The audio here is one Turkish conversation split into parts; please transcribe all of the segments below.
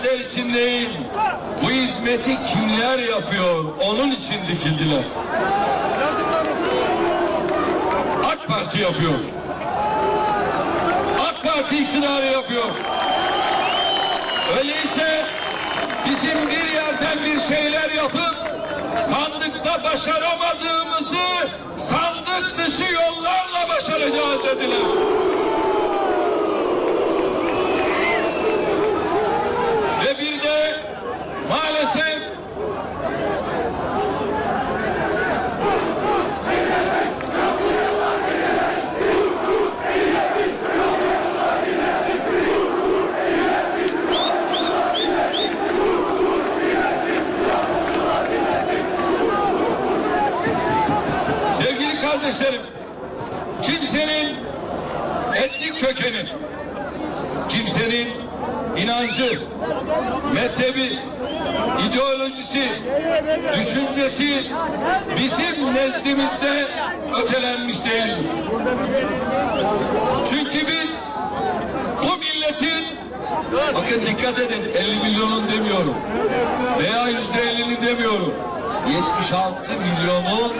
hizmetler için değil, bu hizmeti kimler yapıyor onun için dikildiler. AK Parti yapıyor. AK Parti iktidarı yapıyor. Öyleyse bizim bir yerden bir şeyler yapıp sandıkta başaramadığımızı sandık dışı yollarla başaracağız dediler. Ve bir de maalesef sevgili kardeşlerim kimsenin etnik kökeni kimsenin inancı, mezhebi, ideolojisi, düşüncesi bizim nezdimizde ötelenmiş değildir. Çünkü biz bu milletin bakın dikkat edin 50 milyonun demiyorum veya yüzde 50'nin demiyorum 76 milyonun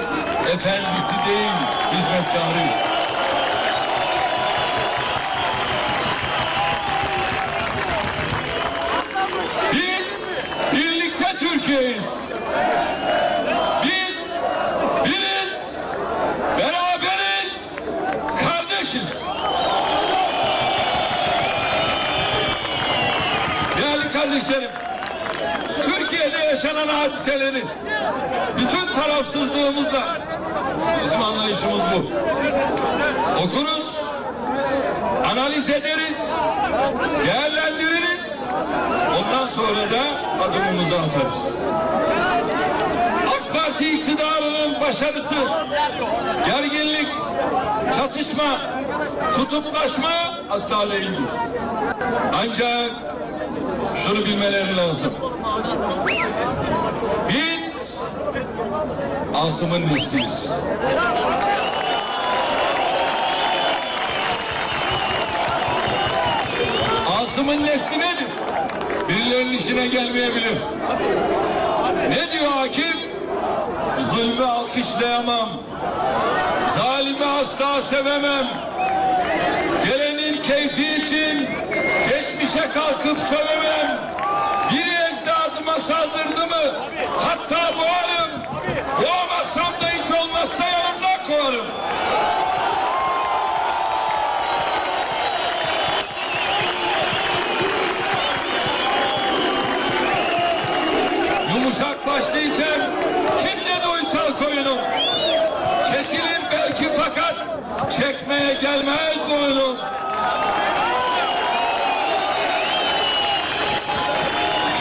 efendisi değil hizmetkarıyız. Biz birlikte Türkiye'yiz. Biz biriz, beraberiz, kardeşiz. Değerli kardeşlerim, yaşanan hadiselerin bütün tarafsızlığımızla bizim anlayışımız bu. Okuruz, analiz ederiz, değerlendiririz. Ondan sonra da adımımızı atarız. AK Parti iktidarının başarısı gerginlik, çatışma, kutuplaşma asla değildir. Ancak şunu bilmeleri lazım. Biz Asım'ın nesliyiz. Asım'ın nesli nedir? Birilerinin işine gelmeyebilir. Ne diyor Akif? Zulmü alkışlayamam. Zalimi asla sevemem. Gelenin keyfi için geçmişe kalkıp sövemem. Biri ecdadıma saldırdı mı? Hatta boğarım. Boğamazsam da hiç olmazsa yanımdan kovarım. Yumuşak başlıysam kimde doysal koyunum. Kesilir belki fakat çekmeye gelmez boynum.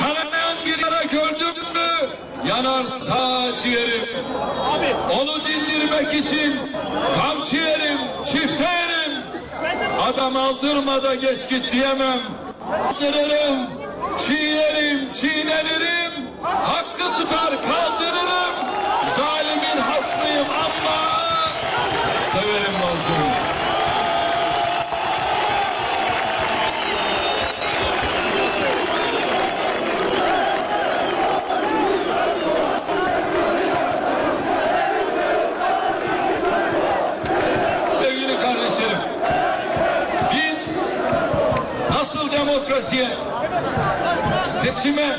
Kanayan bir yara gördüm mü yanar ta ciğerim. Onu dindirmek için kamçı yerim, çifte yerim. Adam aldırma da geç git diyemem. Aldırırım, çiğnerim, çiğnenirim. Hakkı tutar kaldırırım. Zalimin hasmıyım ama severim mazlumu. Demokrasiye, seçime,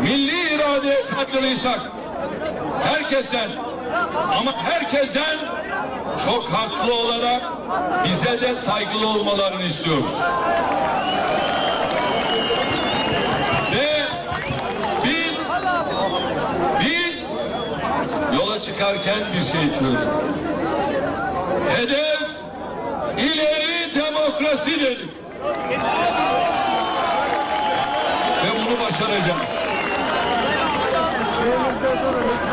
milli iradeye saygılıysak, herkesten ama herkesten çok haklı olarak bize de saygılı olmalarını istiyoruz. Ve biz biz yola çıkarken bir şey çözdük. Hedef ileri demokrasi dedik. Ve bunu başaracağız.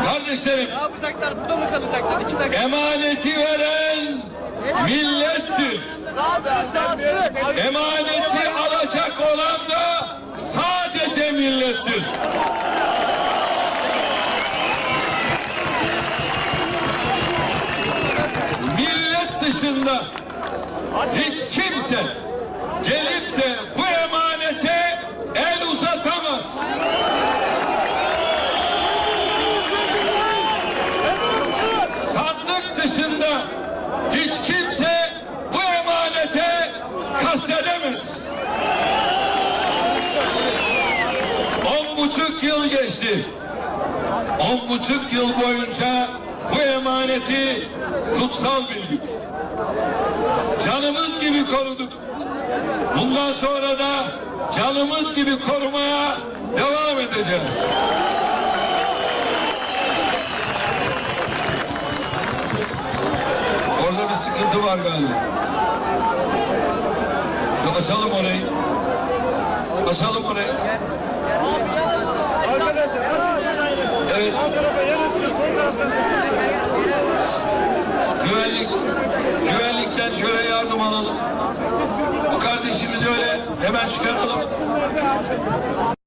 Kardeşlerim Ne yapacaklar? Burada mı kalacaklar? İki dakika. emaneti veren millettir. Emaneti alacak olan da sadece millettir. Millet dışında hiç kimse gelip de bu emanete el uzatamaz. Sandık dışında hiç kimse bu emanete kastedemez. On buçuk yıl geçti. On buçuk yıl boyunca bu emaneti kutsal bildik. Canımız gibi koruduk. Bundan sonra da canımız gibi korumaya devam edeceğiz. Orada bir sıkıntı var galiba. Ya açalım orayı. Açalım orayı. Evet. Hemen çıkaralım.